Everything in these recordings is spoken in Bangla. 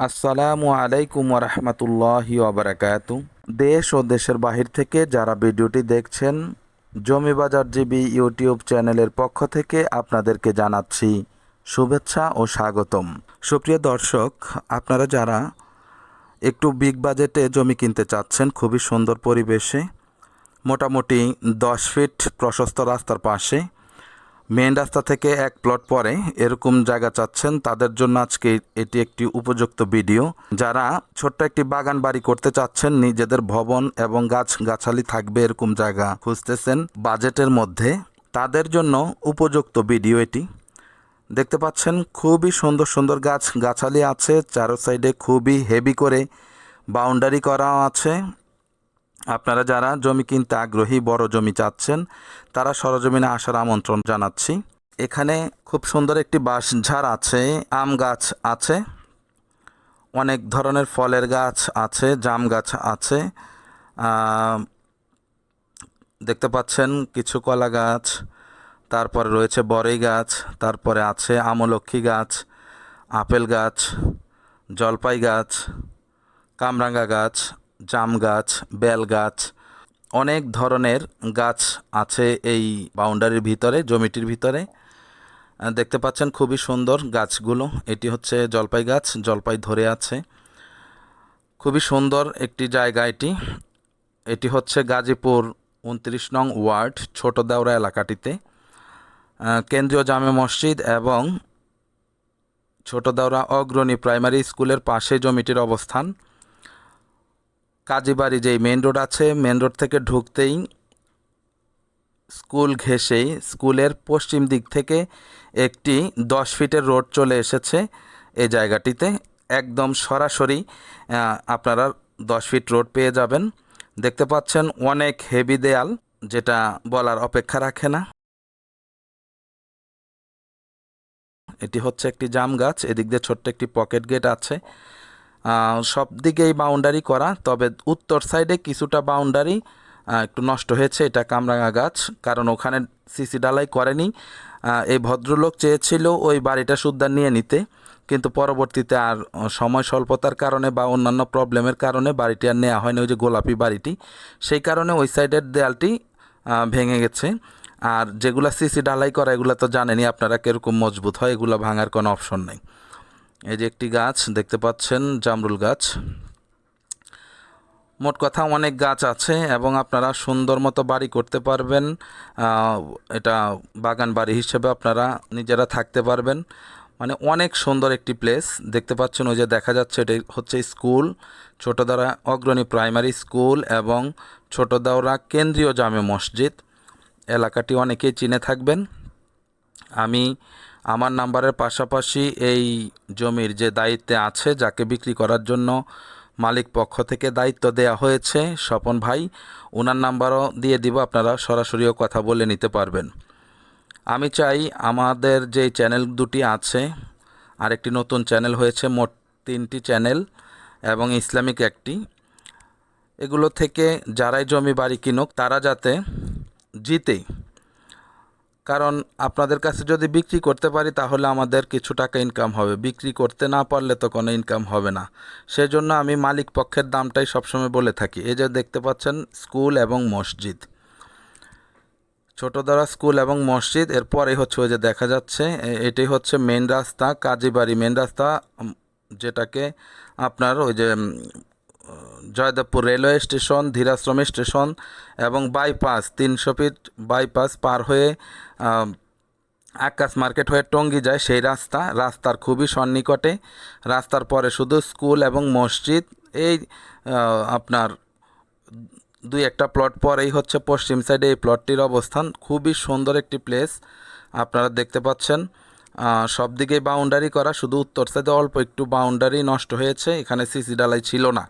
আসসালামু আলাইকুম রহমতুল্লাহি ওবরাকাতু দেশ ও দেশের বাহির থেকে যারা ভিডিওটি দেখছেন জমি বাজার জিবি ইউটিউব চ্যানেলের পক্ষ থেকে আপনাদেরকে জানাচ্ছি শুভেচ্ছা ও স্বাগতম। সুপ্রিয় দর্শক, আপনারা যারা একটু বিগ বাজেটে জমি কিনতে চাচ্ছেন, খুবই সুন্দর পরিবেশে, মোটামুটি দশ ফিট প্রশস্ত রাস্তার পাশে মেন রাস্তা থেকে এক প্লট পরে এরকম জায়গা চাচ্ছেন, তাদের জন্য আজকে এটি একটি উপযুক্ত ভিডিও। যারা ছোট্ট একটি বাগান বাড়ি করতে চাচ্ছেন, নিজেদের ভবন এবং গাছ গাছালি থাকবে এরকম জায়গা খুঁজতেছেন বাজেটের মধ্যে, তাদের জন্য উপযুক্ত ভিডিও এটি। দেখতে পাচ্ছেন, খুবই সুন্দর সুন্দর গাছ গাছালি আছে, চারো সাইডে খুবই হেভি করে বাউন্ডারি করা আছে। আপনারা যারা জমি কিনতে আগ্রহী, বড় জমি চাচ্ছেন, তারা সরজমিনে আসার আমন্ত্রণ জানাচ্ছি। এখানে খুব সুন্দর একটি বাঁশঝাড় আছে, আম গাছ আছে, অনেক ধরনের ফলের গাছ আছে, জাম গাছ আছে দেখতে পাচ্ছেন কিছু কলা গাছ, তারপরে রয়েছে বড়ই গাছ, তারপরে আছে আমলক্ষী গাছ, আপেল গাছ, জলপাই গাছ, কামরাঙ্গা গাছ জাম গাছ, বেল গাছ, অনেক ধরনের গাছ আছে এই বাউন্ডারির ভিতরে, জমিটির ভিতরে। দেখতে পাচ্ছেন খুবই সুন্দর গাছগুলো। এটি হচ্ছে জলপাই গাছ, জলপাই ধরে আছে। খুবই সুন্দর একটি জায়গা এটি। এটি হচ্ছে গাজীপুর উনত্রিশ নং ওয়ার্ড, ছোট দেওরা এলাকাটিতে। কেন্দ্রীয় জামে মসজিদ এবং ছোট দেওরা অগ্রণী প্রাইমারি স্কুলের পাশে জমিটির অবস্থান। কাজীবাড়ি যেই মেন রোড আছে মেন রোড থেকে ঢুকতেই স্কুল ঘেঁষেই স্কুলের পশ্চিম দিক থেকে একটি দশ ফিটের রোড চলে এসেছে এই জায়গাটিতে। একদম সরাসরি আপনারা দশ ফিট রোড পেয়ে যাবেন। দেখতে পাচ্ছেন অনেক হেভি দেয়াল, যেটা বলার অপেক্ষা রাখে না। এটি হচ্ছে একটি জাম গাছ, এদিক দিয়ে ছোট্ট একটি পকেট গেট আছে। সব দিকেই বাউন্ডারি করা, তবে উত্তর সাইডে কিছুটা বাউন্ডারি একটু নষ্ট হয়েছে এটা কামরাঙা গাছ কারণ ওখানে সিসি ডালাই করেনি। এই ভদ্রলোক চেয়েছিল ওই বাড়িটা সুদ্ধার নিয়ে নিতে, কিন্তু পরবর্তীতে আর সময় স্বল্পতার কারণে বা অন্যান্য প্রবলেমের কারণে বাড়িটি আর নেওয়া হয়নি, ওই যে গোলাপি বাড়িটি। সেই কারণে ওই সাইডের দেয়ালটি ভেঙে গেছে। আর যেগুলা সিসি ডালাই করা, এগুলো তো জানেনই আপনারা কীরকম মজবুত হয়, এগুলো ভাঙার কোনো অপশন নেই। এই যে একটি গাছ দেখতে পাচ্ছেন, জামরুল গাছ। মোট কথা অনেক গাছ আছে এবং আপনারা সুন্দর মতো বাড়ি করতে পারবেন। এটা বাগান বাড়ি হিসেবে আপনারা নিজেরা থাকতে পারবেন। মানে অনেক সুন্দর একটি প্লেস দেখতে পাচ্ছেন, ওই যে দেখা যাচ্ছে এটা হচ্ছে স্কুল। ছোটদারা অগ্রণী প্রাইমারি স্কুল এবং ছোটদাওরা কেন্দ্রীয় জামে মসজিদ। এলাকাটি অনেকেই চিনে থাকবেন। আমি আমার নাম্বারের পাশাপাশি এই জমির যে দায়িত্বে আছে, যাকে বিক্রি করার জন্য মালিক পক্ষ থেকে দায়িত্ব দেয়া হয়েছে, স্বপন ভাই ওনার নাম্বারও দিয়ে দিব, আপনারা সরাসরিও কথা বলে নিতে পারবেন। আমি চাই আমাদের যে চ্যানেল দুটি আছে, আরেকটি নতুন চ্যানেল হয়েছে, মোট তিনটি চ্যানেল এবং ইসলামিক একটি। এগুলো থেকে যারাই জমি বাড়ি কিনুক, তারা যাতে জিতেই কারণ আপনাদের কাছে যদি বিক্রি করতে পারি, তাহলে আমাদের কিছু টাকা ইনকাম হবে। বিক্রি করতে না পারলে তো কোনো ইনকাম হবে না। সেজন্য আমি মালিক পক্ষের দামটাই সবসময় বলে থাকি। এই যে দেখতে পাচ্ছেন, স্কুল এবং মসজিদ। ছোটদারা স্কুল এবং মসজিদ, এরপরে হচ্ছে ওই যে দেখা যাচ্ছে, এ- এটাই হচ্ছে মেন রাস্তা, কাজীবাড়ি মেন রাস্তা যেটাকে আপনার ওই যে Joydebpur railway station, Dhirashram station এবং বাইপাস, তিনশো ফিট বাইপাস পার হয়ে আকাশ মার্কেট হয়ে টঙ্গী যায় সেই রাস্তা। রাস্তার খুবই সন্নিকটে। রাস্তার পরে শুধু স্কুল এবং মসজিদ। এই আপনার দুই একটা প্লট পরেই হচ্ছে পশ্চিম সাইডে এই প্লটটির অবস্থান। খুবই সুন্দর একটি প্লেস। আপনারা দেখতে পাচ্ছেন সব দিকেই বাউন্ডারি করা। শুধু উত্তর সাইডে অল্প একটু বাউন্ডারি নষ্ট হয়েছে। এখানে সিসি ডালাই ছিল না।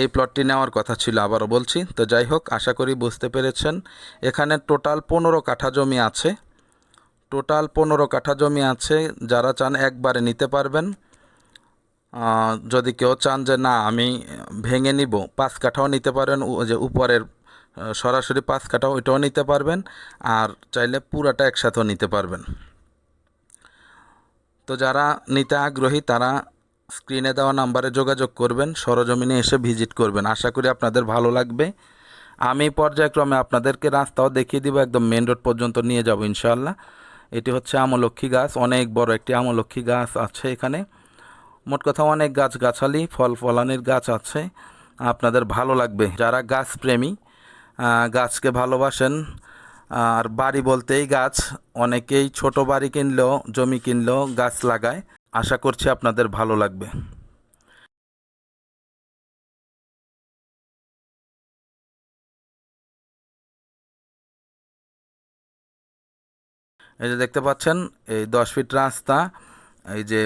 এই প্লটটি নেওয়ার কথা ছিল, আবারও বলছি। তো যাই হোক, আশা করি বুঝতে পেরেছেন। এখানে টোটাল পনেরো কাঠা জমি আছে। টোটাল পনেরো কাঠা জমি আছে। যারা চান একবারে নিতে পারবেন। যদি কেউ চান যে না, আমি ভেঙে নিব, পাঁচ কাঠাও নিতে পারেন। যে উপরের সরাসরি পাঁচ কাঠাও ওইটাও নিতে পারবেন। আর চাইলে পুরাটা একসাথেও নিতে পারবেন। তো যারা নিতে আগ্রহী, তারা স্ক্রিনে দেওয়া নাম্বারে যোগাযোগ করবেন, সরজমিনে এসে ভিজিট করবেন। আশা করি আপনাদের ভালো লাগবে। আমি পর্যায়ক্রমে আপনাদেরকে রাস্তাও দেখিয়ে দিব, একদম মেন রোড পর্যন্ত নিয়ে যাব ইনশাআল্লাহ। এটি হচ্ছে আমলক্ষী গাছ, অনেক বড় একটি আমলক্ষী গাছ আছে এখানে। মোট কথা অনেক গাছ গাছালি ফল ফলানির গাছ আছে। আপনাদের ভালো লাগবে। যারা গাছ প্রেমী গাছকে ভালোবাসেন, আর বাড়ি বলতেই গাছ, অনেকেই ছোট বাড়ি কিনলেও, জমি কিনলেও গাছ লাগায়। আশা করছি আপনাদের ভালো লাগবে। এই যে দেখতে পাচ্ছেন এই দশ ফিট রাস্তা এই যে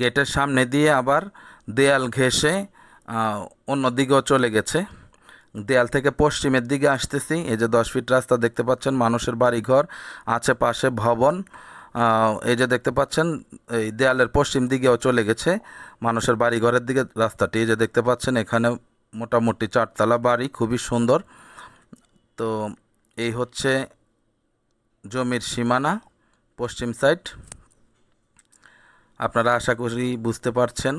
গেটের সামনে দিয়ে আবার দেয়াল ঘেঁষে আহ, অন্য দিকেও চলে গেছে। দেয়াল থেকে পশ্চিমের দিকে আসতেছি এই যে দশ ফিট রাস্তা দেখতে পাচ্ছেন মানুষের বাড়িঘর আছে পাশে ভবন এই যে দেখতে পাচ্ছেন, এই দেয়ালের পশ্চিম দিকেও চলে গেছে মানুষের বাড়ি ঘরের দিকে রাস্তাটি। এই যে দেখতে পাচ্ছেন, এখানে মোটামুটি চারতলা বাড়ি, খুবই সুন্দর। তো এই হচ্ছে জমির সীমানা, পশ্চিম সাইড। আপনারা আশা করি বুঝতে পারছেন,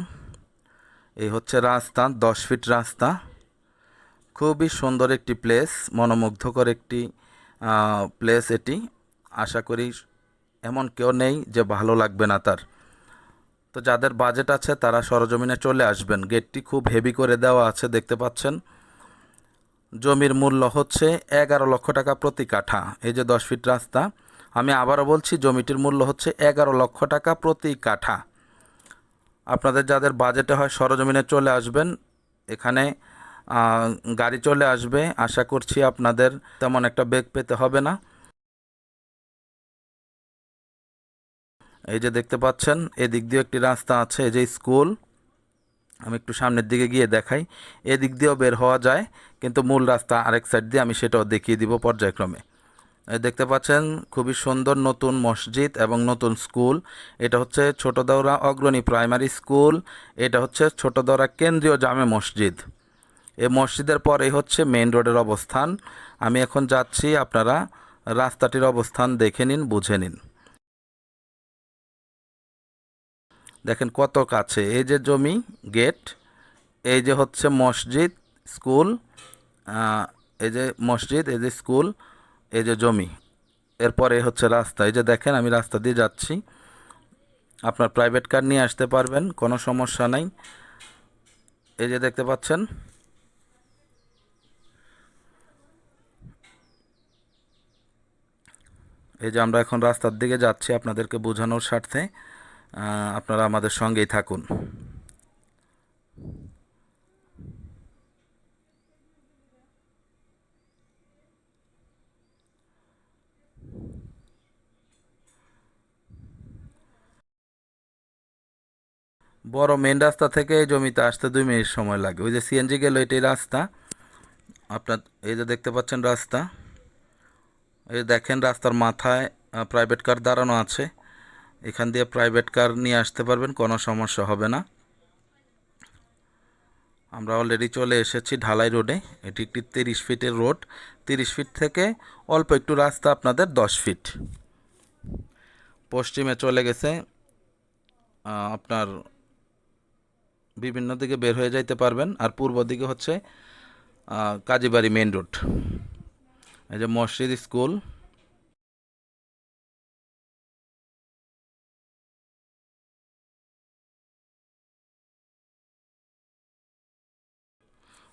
এই হচ্ছে রাস্তা, দশ ফিট রাস্তা। খুবই সুন্দর একটি প্লেস মনোমুগ্ধকর একটি প্লেস এটি। আশা করি এমন কেউ নেই যে ভালো লাগবে না তার। তো যাদের বাজেট আছে, তারা সরজমিনে চলে আসবেন। গেটটি খুব হেভি করে দেওয়া আছে, দেখতে পাচ্ছেন? জমির মূল্য হচ্ছে এগারো লক্ষ টাকা প্রতি কাঠা। এই যে দশ ফিট রাস্তা, আমি আবারও বলছি, জমিটির মূল্য হচ্ছে এগারো লক্ষ টাকা প্রতি কাঠা। আপনাদের যাদের বাজেটে হয়, সরজমিনে চলে আসবেন। এখানে গাড়ি চলে আসবে। আশা করছি আপনাদের তেমন একটা বেগ পেতে হবে না। এই যে দেখতে পাচ্ছেন, এদিক দিয়ে একটি রাস্তা আছে, এই যে স্কুল। আমি একটু সামনের দিকে গিয়ে দেখাই। এদিক দিয়েও বের হওয়া যায়, কিন্তু মূল রাস্তা আরেক সাইড দিয়ে আমি সেটাও দেখিয়ে দিব পর্যায়ক্রমে। দেখতে পাচ্ছেন, খুবই সুন্দর নতুন মসজিদ এবং নতুন স্কুল। এটা হচ্ছে ছোটদৌড়া অগ্রণী প্রাইমারি স্কুল। এটা হচ্ছে ছোটদৌড়া কেন্দ্রীয় জামে মসজিদ। এই মসজিদের পরেই হচ্ছে মেইন রোডের অবস্থান। আমি এখন যাচ্ছি, আপনারা রাস্তাটির অবস্থান দেখে নিন, বুঝে নিন। দেখেন কত কাছে। এই যে জমি, গেট, এই যে হচ্ছে মসজিদ, স্কুল এই যে মসজিদ, এই যে স্কুল, এই যে জমি। এরপরে হচ্ছে রাস্তা। এই যে দেখেন, আমি রাস্তা দিয়ে যাচ্ছি। আপনার প্রাইভেট কার নিয়ে আসতে পারবেন, কোনো সমস্যা নাই। এই যে দেখতে পাচ্ছেন। এই যে আমরা এখন রাস্তার দিকে যাচ্ছি আপনাদেরকে বোঝানোর স্বার্থে। আপনারা আমাদের সঙ্গেই থাকুন। বড় মেন রাস্তা থেকে জমিতে আসতে দুই মিনিট সময় লাগে। ওই যে সিএনজি গেল, এটাই রাস্তা। আপনার এই যে দেখতে পাচ্ছেন রাস্তা। এই দেখেন, রাস্তার মাথায় প্রাইভেট কার দাঁড়ানো আছে। এখান দিয়ে প্রাইভেট কার নিয়ে আসতে পারবেন, কোনো সমস্যা হবে না। আমরা অলরেডি চলে এসেছি ঢালাই রোডে এটি একটি তিরিশ ফিটের রোড তিরিশ ফিট থেকে অল্প একটু রাস্তা আপনাদের দশ ফিট। পশ্চিমে চলে গেছে আপনার বিভিন্ন দিকে বের হয়ে যাইতে পারবেন। আর পূর্ব দিকে হচ্ছে কাজীবাড়ি মেন রোড এই যে মসজিদ স্কুল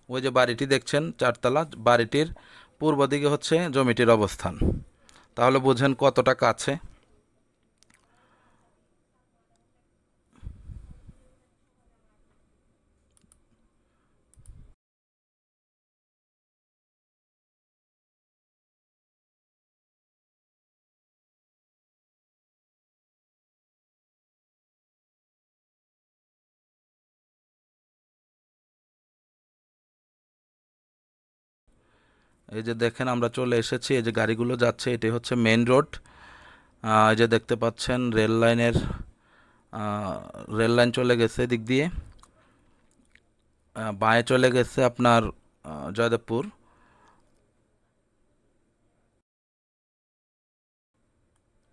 ওই যে বাড়িটি দেখছেন, চারতলা, বাড়িটির পূর্ব দিকে হচ্ছে জমিটির অবস্থান। তাহলে বুঝেন কতটা কাছে। এই যে দেখেন, আমরা চলে এসেছি। এই যে গাড়িগুলো যাচ্ছে, এটি হচ্ছে মেন রোড এই যে দেখতে পাচ্ছেন রেল লাইনের রেল লাইন চলে গেছে দিক দিয়ে। বাঁয়ে চলে গেছে আপনার জয়দেবপুর।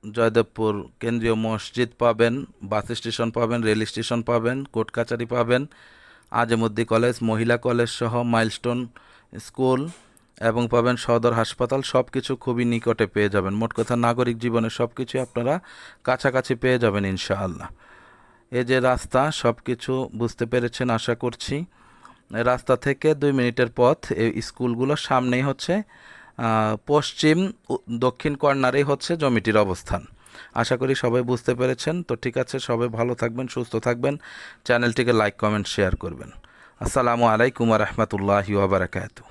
জয়দেবপুর কেন্দ্রীয় মসজিদ পাবেন, বাস স্টেশন পাবেন রেল স্টেশন পাবেন কোর্ট কাচারি পাবেন, আজমুদ্দি কলেজ, মহিলা কলেজ সহ মাইলস্টোন স্কুল এবং পাবেন সদর হাসপাতাল সব কিছু খুবই নিকটে পেয়ে যাবেন। মোট কথা নাগরিক জীবনে সব কিছু আপনারা কাছাকাছি পেয়ে যাবেন ইনশাআল্লাহ। এই যে রাস্তা সব কিছু বুঝতে পেরেছেন, আশা করছি। রাস্তা থেকে দুই মিনিটের পথ, এই স্কুলগুলোর সামনেই হচ্ছে পশ্চিম দক্ষিণ কর্নারেই হচ্ছে জমিটির অবস্থান। আশা করি সবাই বুঝতে পেরেছেন। তো ঠিক আছে, সবাই ভালো থাকবেন, সুস্থ থাকবেন। চ্যানেলটিকে লাইক, কমেন্ট, শেয়ার করবেন। আসসালামু আলাইকুম রহমতুল্লাহি ওবরাকাতু